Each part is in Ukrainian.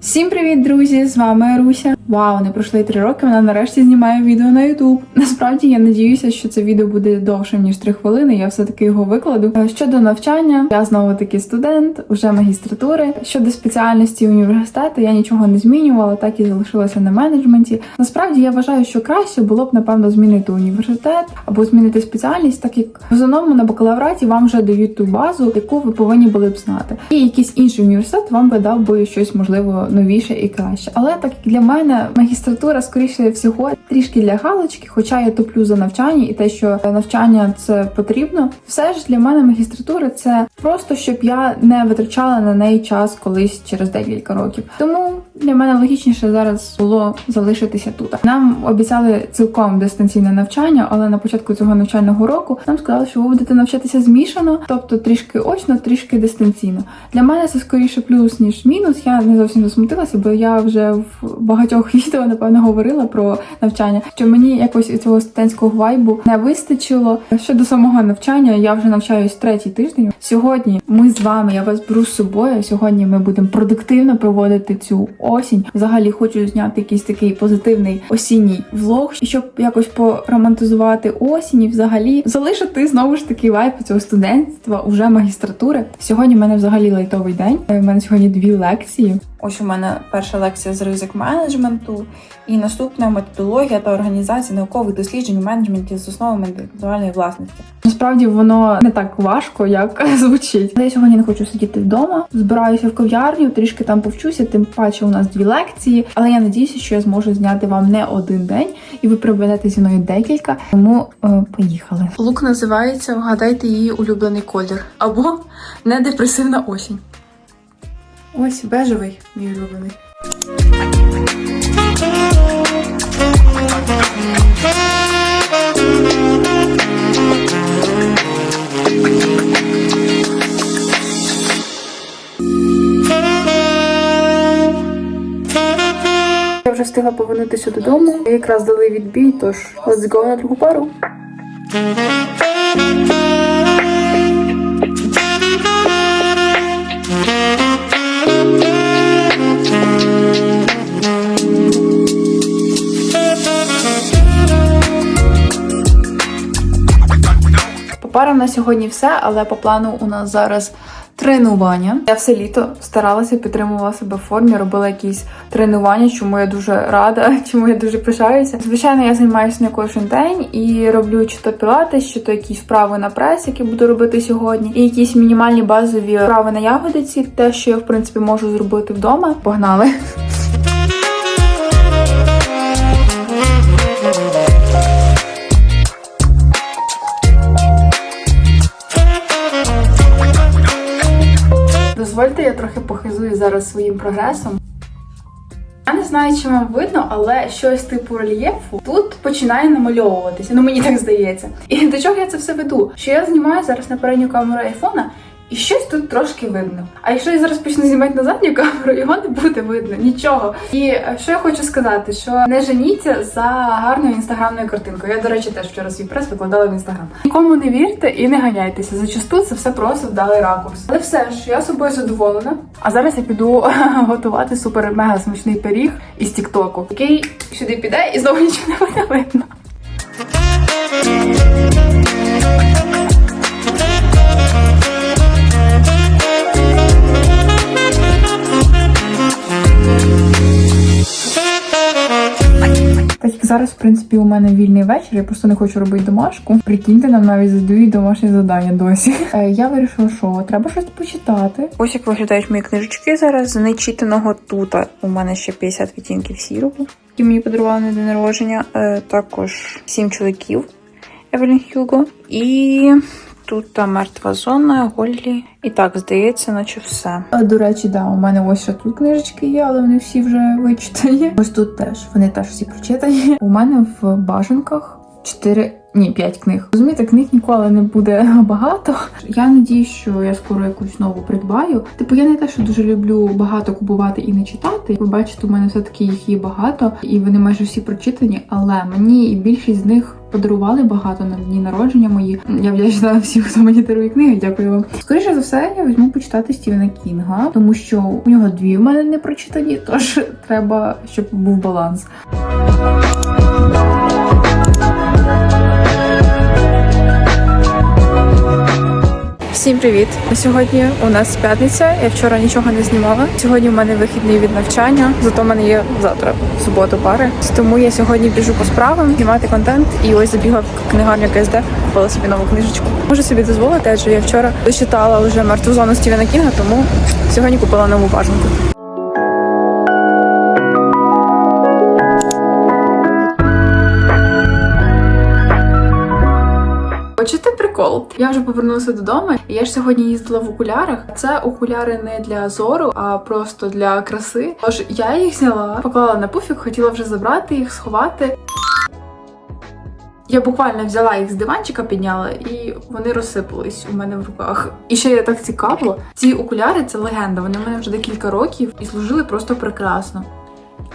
Всім привіт, друзі! З вами Руся. Вау, не пройшли три роки. Вона нарешті знімає відео на YouTube. Насправді я надіюся, що це відео буде довшим ніж три хвилини. Я все таки його викладу. Е, Щодо навчання, я знову таки студент, уже магістратури. Щодо спеціальності університету, я нічого не змінювала, так і залишилася на менеджменті. Насправді я вважаю, що краще було б напевно змінити університет або змінити спеціальність, так як в основному на бакалавраті вам вже дають ту базу, яку ви повинні були б знати. І якийсь інший університет вам би дав би щось можливо новіше і краще. Але так як для мене магістратура, скоріше всього, трішки для галочки, хоча я топлю за навчання і те, що навчання це потрібно. Все ж для мене магістратура це просто щоб я не витрачала на неї час колись через декілька років. Тому для мене логічніше зараз було залишитися тут. Нам обіцяли цілком дистанційне навчання, але на початку цього навчального року нам сказали, що ви будете навчатися змішано, тобто трішки очно, трішки дистанційно. Для мене це скоріше плюс ніж мінус. Я не зовсім засмутилася, бо я вже в багатьох відео напевно говорила про навчання, що мені якось цього студентського вайбу не вистачило. Щодо самого навчання, я вже навчаюсь третій тиждень. Сьогодні ми з вами, я вас беру з собою. Сьогодні ми будемо продуктивно проводити цю осінь. Взагалі хочу зняти якийсь такий позитивний осінній влог, щоб якось поромантизувати осінь і взагалі залишити знову ж таки вайб цього студентства, уже магістратури. Сьогодні в мене взагалі лайтовий день. У мене сьогодні дві лекції. Ось у мене перша лекція з ризик менеджменту, і наступна методологія та організація наукових досліджень у менеджменті з основами інтелектуальної власності. Насправді воно не так важко, як звучить. Але я сьогодні не хочу сидіти вдома. Збираюся в кав'ярню, трішки там повчуся. Тим паче у нас дві лекції. Але я надіюся, що я зможу зняти вам не один день, і ви проведете зі мною декілька. Тому е, поїхали. Лук називається Вгадайте її улюблений колір або недепресивна осінь. Ось бежевий, мій улюблений. Я вже встигла повернутися додому. Якраз дали відбій, тож let's go на другу пару. Парам на сьогодні все, але по плану у нас зараз тренування. Я все літо старалася підтримувала себе в формі, робила якісь тренування, чому я дуже рада, чому я дуже пишаюся. Звичайно, я займаюся не кожен день і роблю чи то пілатес, чи то якісь вправи на прес, які буду робити сьогодні, і якісь мінімальні базові вправи на ягодиці, те, що я в принципі можу зробити вдома. Погнали! трохи зараз своїм прогресом. Я не знаю, чи вам видно, але щось типу рельєфу тут починає намальовуватися. Ну мені так здається. І до чого я це все веду? Що я знімаю зараз на передню камеру айфона. І щось тут трошки видно. А якщо я зараз почну знімати на задню камеру, його не буде видно, нічого. І е, що я хочу сказати, що не женіться за гарною інстаграмною картинкою. Я, до речі, теж вчора свій прес викладала в інстаграм. Нікому не вірте і не ганяйтеся. Зачасту це все просто вдалий ракурс. Але все ж я собою задоволена. А зараз я піду готувати супер-мега смачний пиріг із Тіктоку, який сюди піде і знову нічого не буде видно. Зараз, в принципі, у мене вільний вечір, я просто не хочу робити домашку. Прикиньте, нам навіть задають домашні завдання досі. Е, я вирішила, що треба щось почитати. Ось як виглядають мої книжечки зараз. З нечитаного тут у мене ще 50 відтінків сірого, які мені подарували на день народження. Е, також сім чоловіків Евелін Хюго. І тут та мертва зона, Голлі. І так, здається, наче все. До речі, да, у мене ось ще тут книжечки є, але вони всі вже вичитані. Ось тут теж вони теж всі прочитані. У мене в бажанках. Чотири Ні, п'ять книг. Розумієте, книг ніколи не буде багато. Я надію, що я скоро якусь нову придбаю. Типу, я не те, що дуже люблю багато купувати і не читати. Ви бачите, у мене все-таки їх є багато, і вони майже всі прочитані, але мені більшість з них. Подарували багато на дні народження мої. Я вдячна всім, хто мені дарує книги. Дякую вам. Скоріше за все, я візьму почитати Стівена Кінга, тому що у нього дві в мене не прочитані, тож треба, щоб був баланс. Всім привіт! Сьогодні у нас п'ятниця. Я вчора нічого не знімала. Сьогодні у мене вихідний від навчання, зато в мене є завтра в суботу пари. Тому я сьогодні біжу по справам, знімати контент і ось забігла в книгарню КСД, купила собі нову книжечку. Можу собі дозволити, адже я вчора дочитала вже мертву зону Стівена Кінга, тому сьогодні купила нову бажанку. Прикол? Я вже повернулася додому. Я ж сьогодні їздила в окулярах. Це окуляри не для зору, а просто для краси. Тож я їх зняла, поклала на пуфік, хотіла вже забрати їх, сховати. Я буквально взяла їх з диванчика, підняла, і вони розсипались у мене в руках. І ще я так цікаво. Ці окуляри це легенда. Вони в мене вже декілька років і служили просто прекрасно.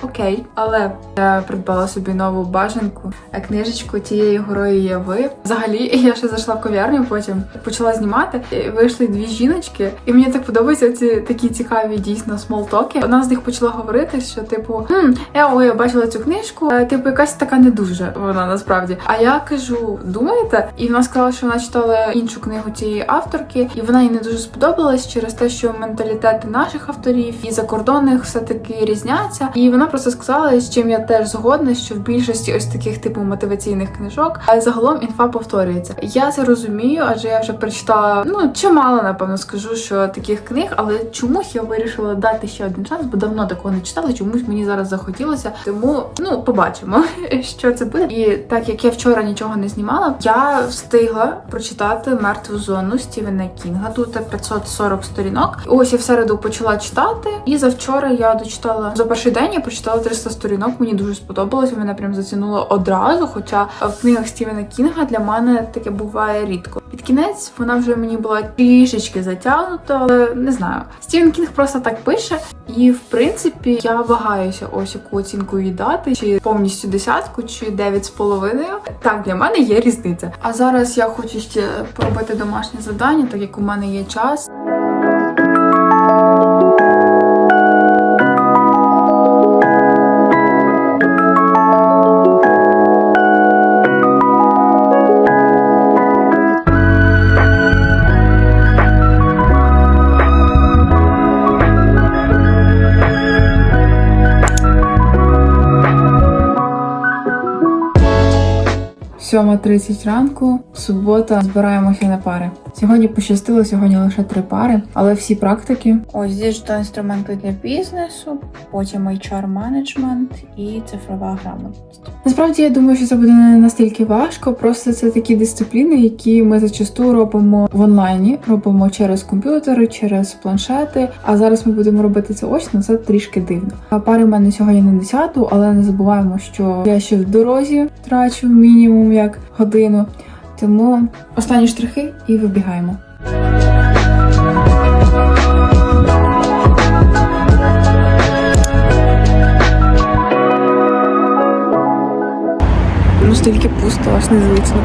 Окей, але я придбала собі нову бажанку, книжечку тієї горої є ви. Взагалі, я ще зайшла в ков'ярню, потім почала знімати. І вийшли дві жіночки, і мені так подобаються ці такі цікаві дійсно смолтоки. Одна з них почала говорити, що типу, хм, я ой, я бачила цю книжку, типу, якась така не дуже вона насправді. А я кажу, думаєте? І вона сказала, що вона читала іншу книгу цієї авторки, і вона їй не дуже сподобалась через те, що менталітети наших авторів і закордонних все таки різняться. І вона просто сказала, з чим я теж згодна, що в більшості ось таких типу мотиваційних книжок, загалом інфа повторюється. Я це розумію, адже я вже прочитала ну чимало, напевно, скажу, що таких книг, але чомусь я вирішила дати ще один шанс, бо давно такого не читала. Чомусь мені зараз захотілося. Тому ну побачимо, що це буде. І так як я вчора нічого не знімала, я встигла прочитати мертву зону Стівена Кінга. Тут 540 сторінок. Ось я в середу почала читати, і завчора я дочитала за перший день. Я прочитала 300 сторінок. Мені дуже сподобалось. Мене прям затягнуло одразу. Хоча в книгах Стівена Кінга для мене таке буває рідко. Під кінець вона вже мені була трішечки затягнута, але не знаю. Стівен Кінг просто так пише, і в принципі я вагаюся ось яку оцінку їй дати, чи повністю десятку, чи дев'ять з половиною. Так, для мене є різниця. А зараз я хочу ще поробити домашнє завдання, так як у мене є час. Сьома 30 ранку, субота, збираємося на пари. Сьогодні пощастило, сьогодні лише три пари, але всі практики. Ось діджитал інструменти для бізнесу, потім HR менеджмент і цифрова грамотність. Насправді я думаю, що це буде не настільки важко. Просто це такі дисципліни, які ми зачасту робимо в онлайні, робимо через комп'ютери, через планшети. А зараз ми будемо робити це очно. Це трішки дивно. А пари в мене сьогодні на 10, але не забуваємо, що я ще в дорозі трачу мінімум як годину. Тому останні штрихи і вибігаємо. Ну стільки пусто, аж незвично.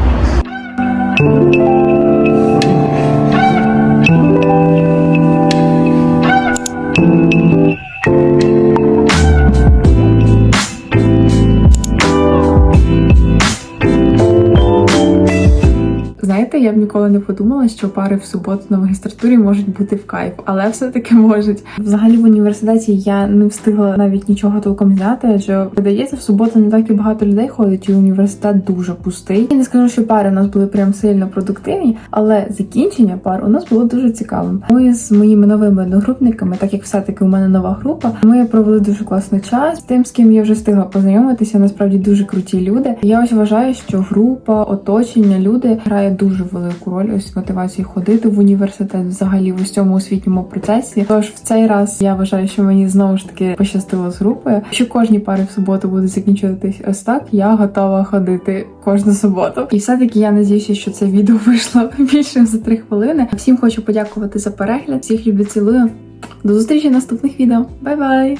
Я б ніколи не подумала, що пари в суботу на магістратурі можуть бути в кайф, але все-таки можуть. Взагалі в університеті я не встигла навіть нічого толком взяти, адже видається, в суботу не так і багато людей ходить, і університет дуже пустий. Я не скажу, що пари у нас були прям сильно продуктивні, але закінчення пар у нас було дуже цікавим. Ми з моїми новими одногрупниками, так як все-таки у мене нова група, ми провели дуже класний час. Тим, з ким я вже встигла познайомитися, насправді дуже круті люди. Я ось вважаю, що група, оточення, люди грає дуже велику роль ось мотивації ходити в університет, взагалі в усьому освітньому процесі. Тож в цей раз я вважаю, що мені знову ж таки пощастило з групою. Що кожні пари в суботу будуть закінчуватись ось так. Я готова ходити кожну суботу. І все-таки я надіюся, що це відео вийшло більше за 3 хвилини. Всім хочу подякувати за перегляд. Всіх люблю, цілую. До зустрічі в наступних відео. Бай-бай!